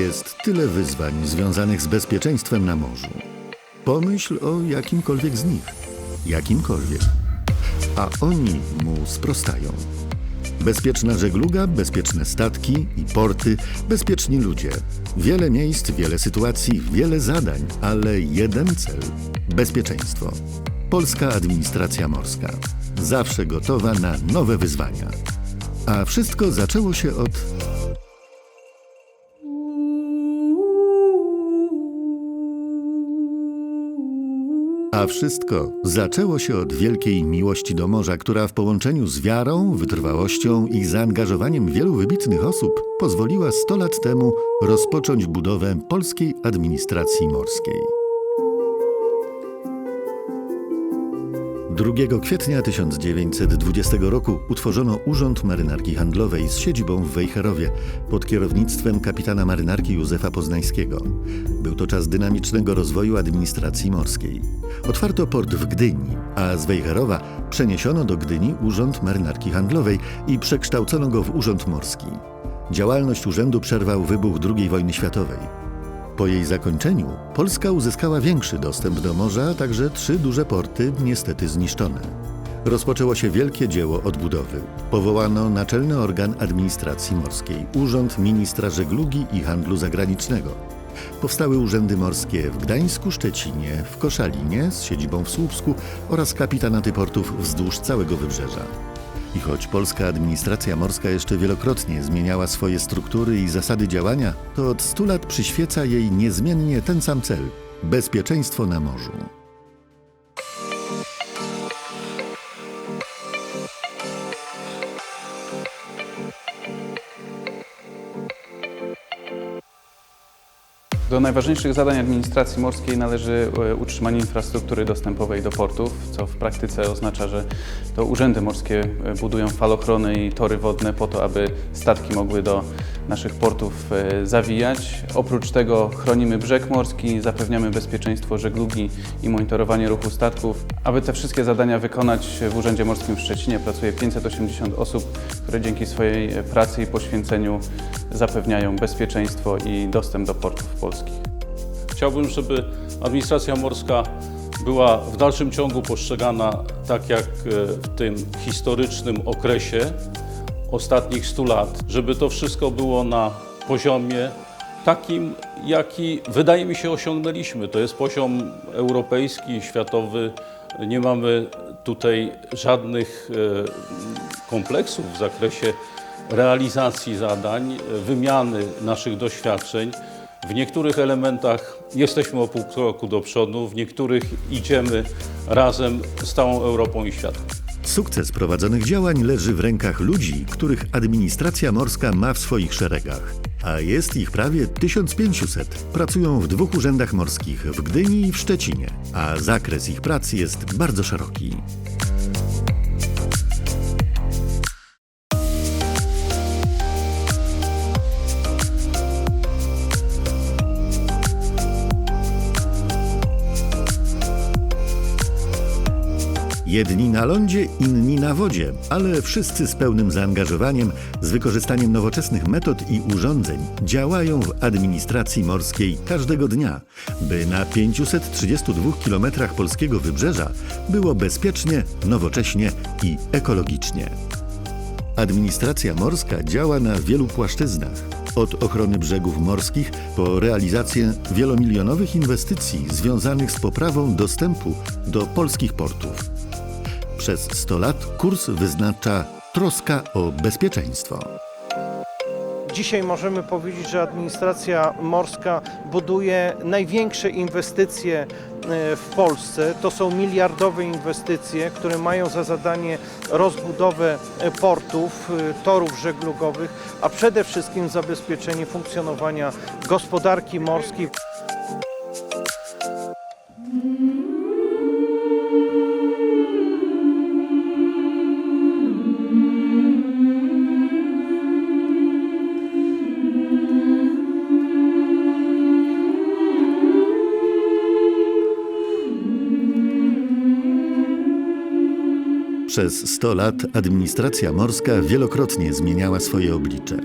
Jest tyle wyzwań związanych z bezpieczeństwem na morzu. Pomyśl o jakimkolwiek z nich. Jakimkolwiek. A oni mu sprostają. Bezpieczna żegluga, bezpieczne statki i porty, bezpieczni ludzie. Wiele miejsc, wiele sytuacji, wiele zadań, ale jeden cel bezpieczeństwo. Polska administracja morska. Zawsze gotowa na nowe wyzwania. A wszystko zaczęło się od A wszystko zaczęło się od wielkiej miłości do morza, która w połączeniu z wiarą, wytrwałością i zaangażowaniem wielu wybitnych osób pozwoliła 100 lat temu rozpocząć budowę polskiej administracji morskiej. 2 kwietnia 1920 roku utworzono Urząd Marynarki Handlowej z siedzibą w Wejherowie pod kierownictwem kapitana marynarki Józefa Poznańskiego. Był to czas dynamicznego rozwoju administracji morskiej. Otwarto port w Gdyni, a z Wejherowa przeniesiono do Gdyni Urząd Marynarki Handlowej i przekształcono go w Urząd Morski. Działalność urzędu przerwał wybuch II wojny światowej. Po jej zakończeniu Polska uzyskała większy dostęp do morza, a także trzy duże porty niestety zniszczone. Rozpoczęło się wielkie dzieło odbudowy. Powołano naczelny organ administracji morskiej Urząd Ministra Żeglugi i Handlu Zagranicznego. Powstały urzędy morskie w Gdańsku, Szczecinie, w Koszalinie z siedzibą w Słupsku oraz kapitanaty portów wzdłuż całego wybrzeża. I choć polska administracja morska jeszcze wielokrotnie zmieniała swoje struktury i zasady działania, to od stu lat przyświeca jej niezmiennie ten sam cel bezpieczeństwo na morzu. Do najważniejszych zadań administracji morskiej należy e, utrzymanie infrastruktury dostępowej do portów, co w praktyce oznacza, że to urzędy morskie e, budują falochrony i tory wodne po to, aby statki mogły do naszych portów e, zawijać. Oprócz tego chronimy brzeg morski, zapewniamy bezpieczeństwo żeglugi i monitorowanie ruchu statków. Aby te wszystkie zadania wykonać w Urzędzie Morskim w Szczecinie pracuje 580 osób, które dzięki swojej e, pracy i poświęceniu zapewniają bezpieczeństwo i dostęp do portów polskich. Chciałbym, żeby administracja morska była w dalszym ciągu postrzegana tak jak e, w tym historycznym okresie ostatnich 100 lat, żeby to wszystko było na poziomie takim, jaki wydaje mi się osiągnęliśmy. To jest poziom europejski, światowy. Nie mamy tutaj żadnych e, kompleksów w zakresie realizacji zadań, wymiany naszych doświadczeń. W niektórych elementach jesteśmy o pół kroku do przodu, w niektórych idziemy razem z całą Europą i światem. Sukces prowadzonych działań leży w rękach ludzi, których administracja morska ma w swoich szeregach. A jest ich prawie 1500. Pracują w dwóch urzędach morskich w Gdyni i w Szczecinie, a zakres ich pracy jest bardzo szeroki. Jedni na lądzie, inni na wodzie, ale wszyscy z pełnym zaangażowaniem, z wykorzystaniem nowoczesnych metod i urządzeń działają w administracji morskiej każdego dnia, by na 532 kilometrach polskiego wybrzeża było bezpiecznie, nowocześnie i ekologicznie. Administracja morska działa na wielu płaszczyznach. Od ochrony brzegów morskich po realizację wielomilionowych inwestycji związanych z poprawą dostępu do polskich portów. Przez 100 lat kurs wyznacza troska o bezpieczeństwo. Dzisiaj możemy powiedzieć, że administracja morska buduje największe inwestycje e, w Polsce. To są miliardowe inwestycje, które mają za zadanie rozbudowę e, portów, e, torów żeglugowych, a przede wszystkim zabezpieczenie funkcjonowania gospodarki morskiej. Przez 100 lat administracja morska wielokrotnie zmieniała swoje oblicze.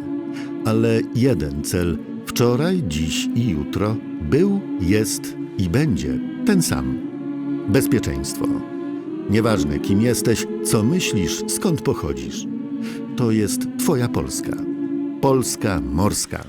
Ale jeden cel Wczoraj, dziś i jutro był, jest i będzie ten sam. Bezpieczeństwo. Nieważne, kim jesteś, co myślisz, skąd pochodzisz. To jest Twoja Polska. Polska morska.